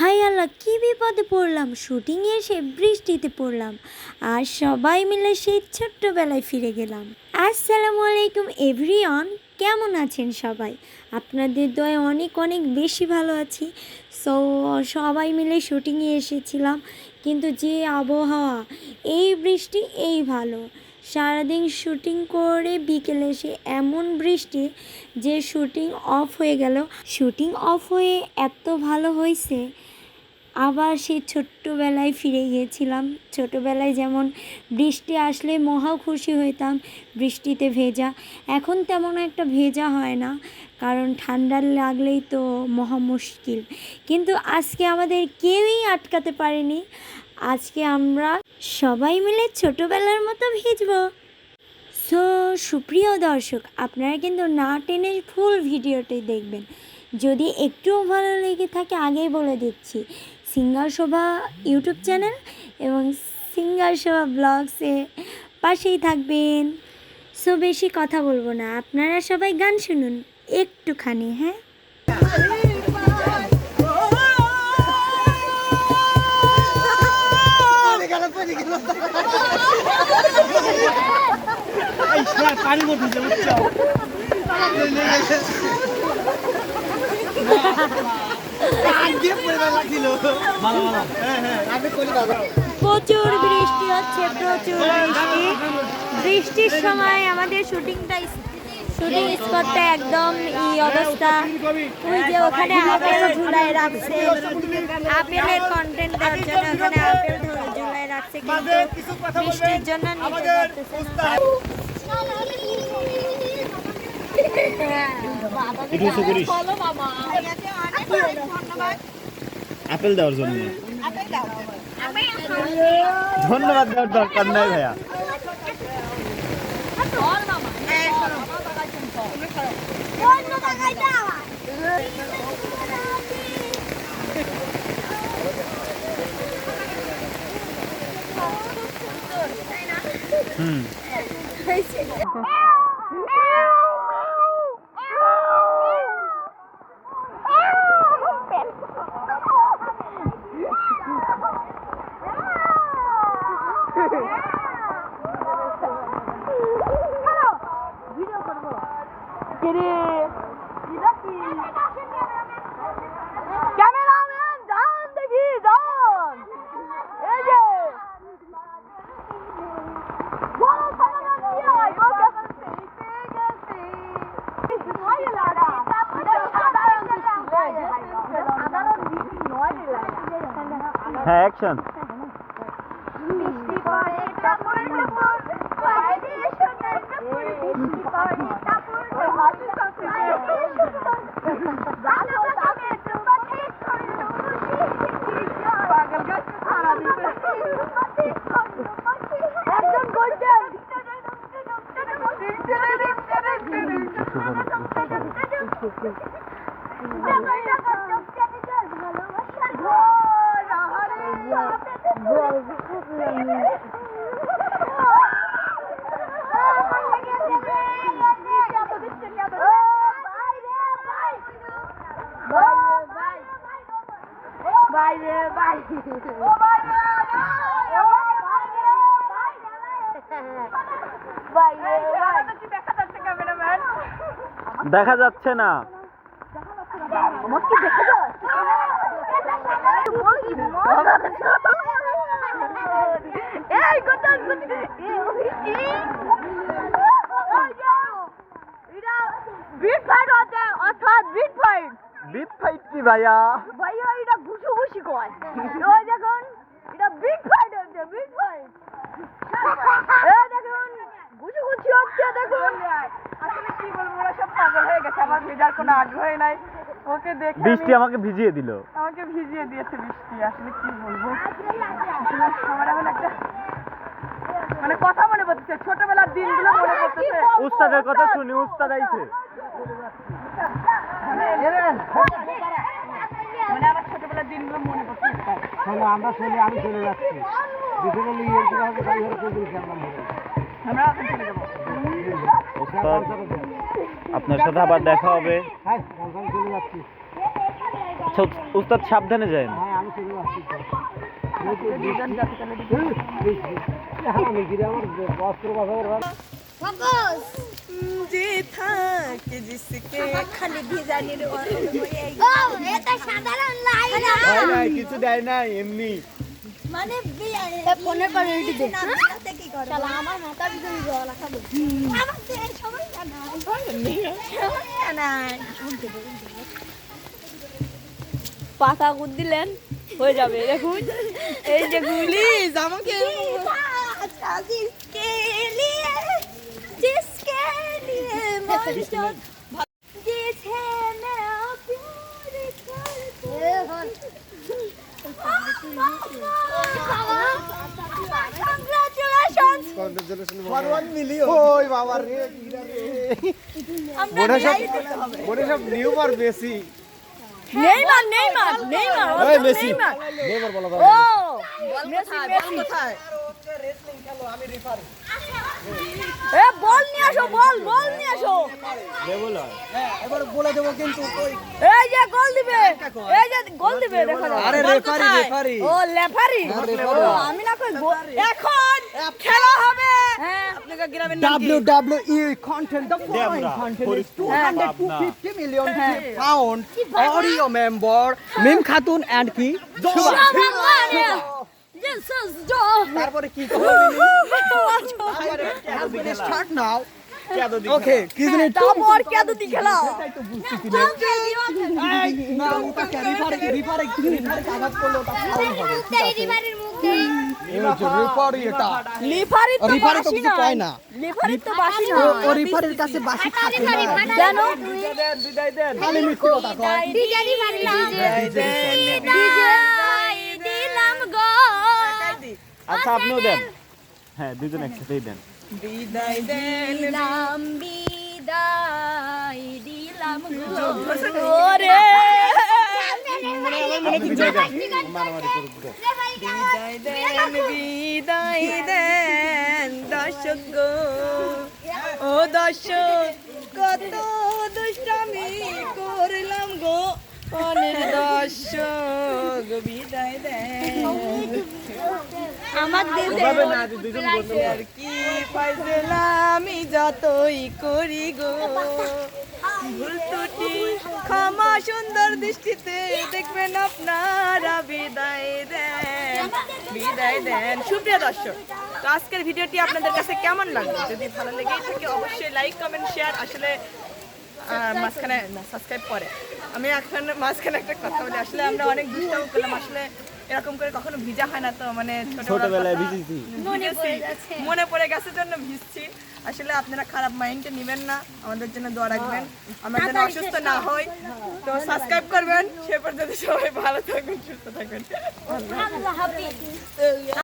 High আল্লাহ, কী বিপদে পড়লাম। শুটিংয়ে এসে বৃষ্টিতে পড়লাম আর সবাই মিলে সেই ছোট্টবেলায় ফিরে গেলাম। আসসালামু আলাইকুম এভরিওয়ান, কেমন আছেন সবাই? আপনাদের দয়ে অনেক অনেক বেশি ভালো আছি। সো, সবাই মিলে শুটিংয়ে এসেছিলাম, কিন্তু যে আবহাওয়া, এই বৃষ্টি, এই ভালো। সারাদিন শুটিং করে বিকেলে এসে এমন বৃষ্টি যে শুটিং অফ হয়ে গেল। শুটিং অফ হয়ে এত ভালো হয়েছে আবার সেই ছোট্টবেলায় ফিরে গিয়েছিলাম। ছোটোবেলায় যেমন বৃষ্টি আসলে মহা খুশি হইতাম, বৃষ্টিতে ভেজা। এখন তেমন একটা ভেজা হয় না, কারণ ঠান্ডা লাগলেই তো মহা মুশকিল। কিন্তু আজকে আমাদের কেউই আটকাতে পারেনি। আজকে আমরা সবাই মিলে ছোটোবেলার মতো ভিজবো। সো, সুপ্রিয় দর্শক, আপনারা কিন্তু না টেনে ফুল ভিডিওটি দেখবেন। যদি একটুও ভালো লেগে থাকে, আগেই বলে দিচ্ছি। সিঙ্গার শোভা ইউটিউব চ্যানেল এবং সিঙ্গার শোভা ব্লগসে পাশেই থাকবেন। সো বেশি কথা বলব না আপনারা সবাই গান শুনুন একটুখানি হ্যাঁ? মধ্যে উঠছে প্রচুর বৃষ্টি হচ্ছে, প্রচুর বৃষ্টি। বৃষ্টির সময় আমাদের শুটিংটা শুটিং স্পটটা একদম এই অবস্থা। ওই যে ওখানে আপেল ঝুলায় রাখছে। আপেলের কন্টেন্ট দেওয়ার জন্য ওখানে আপেল ঝুলায় রাখছে, কিন্তু বৃষ্টির জন্য না। আপেল দেওয়ার জন্য। ধন্যবাদ দেওয়ার দরকার নাই ভাইয়া। হুম। ক্যামেরাম্যান যান দেখি যান এই যে বড় সামনে দিয়ে আয় ওকে সাধারণ Gol! Gol! Gol! দেখা যাচ্ছে না কি ভাইয়া ভাইয়া এটা দেখুন এটা বিট ফাইট হচ্ছে বিট ফাইট ঘুষু হচ্ছে দেখুন কি বলব পাগল হয়ে গেছে আমার ভেজার কোনো আগ্রহই নাই। ওকে দেখে বৃষ্টি আমাকে ভিজিয়ে দিল। আমাকে ভিজিয়ে দিয়েছে বৃষ্টি আসলে কি বলব? আমার এখন একটা মানে কথা মনে পড়তেছে ছোটবেলার দিনগুলো মনে পড়তেছে। উস্তাদের কথা শুনি উস্তাদ আইছে। মানে আমার ছোটবেলার দিনগুলো মনে পড়তেছে। আমরা চলে আমি চলে যাচ্ছি। বিকেলে উস্তাদ আপনার সাথে আবার দেখা হবে। হ্যাঁ আমি চলে যাচ্ছি আচ্ছা, উস্তাদ সাবধানে যান। হ্যাঁ যে থাকে জিসকে খালি ডিজাইনের হয় নাই কিছু দেয় নাই এমনি মানে ফোনের কোয়ালিটি দে পাতা গুদ দিলেন হয়ে যাবে। দেখুন এই যে গুলি আমাকে Oh, my God. মিলিয়ন ওই বাবা রে। মনে সব মনে সব নিউমার বেশি Neymar Neymar Neymar Messi Neymar. Neymar বলা মেসি মেসি এ বল নিয়ে আসো বল বল নিয়ে আসো এবার বলে দেবো কিন্তু এই যে গোল দিবে এই যে গোল দিবে দেখা। আরে রেফারি, রেফারি। ও লেফারি আমি না কই এখন খেলা হবে। হ্যাঁ। আপনাকে গ্রামের নাম WWE content the following content is 250 million pound audio member Mim Khatun and কি? তারপরে কি তারপরে স্টার্ট নাও ওকে কি জানি তারপর কে দুটি খেলা রিফারি রিফারি রিফারি কাগজ করল তা ফাউল হবে। এই হচ্ছে রিফারি এটা। লিফারি তো রিফারি তো বাসি কিছু কয় না। লিফারি তো বাসি না ও- ও রিফারির কাছে বাসি থাকে না। জানো? খালি মিথ্যে কথা কয়। আচ্ছা আপনিও দেন। হ্যাঁ দুজন একসাথেই দেন। বিদায় দেন। দিলাম বিদায় দিলাম গো। ওরে বিদায় দেন বিদায় দেন। দর্শক গো। ও দর্শক কত দুষ্টামি করলাম গো। অনেক দর্শক বিদায় দেন। আমার ওভাবে না দুজন বন্ধু আর কি ফাইজলা আমি যতই করি গো। ভুল ত্রুটি ক্ষমা সুন্দর দৃষ্টিতে দেখবেন আপনারা বিদায় দেন। বিদায় দেন। সুপ্রিয় দর্শক তো আজকের ভিডিওটি আপনাদের কাছে কেমন লাগল? যদি ভালো লেগেই থাকে অবশ্যই লাইক কমেন্ট শেয়ার আসলে মাঝখানে সাবস্ক্রাইব করে। আমি এখন মাঝখানে একটা কথা বলি। আসলে আমরা অনেক দুষ্টামি করলাম। আসলে এরকম করে কখনো ভিজা হয় না তো মানে ছোটবেলায় ভিজেছি। মনে পড়ে গেছে জন্য ভিজছি। আসলে আপনারা খারাপ মাইন্ডে নেবেন না আমাদের জন্য দোয়া রাখবেন। আমরা যেন অসুস্থ না হই। তো সাবস্ক্রাইব করবেন। সে পর্যন্ত সবাই ভালো থাকবেন সুস্থ থাকবেন হাফিজ।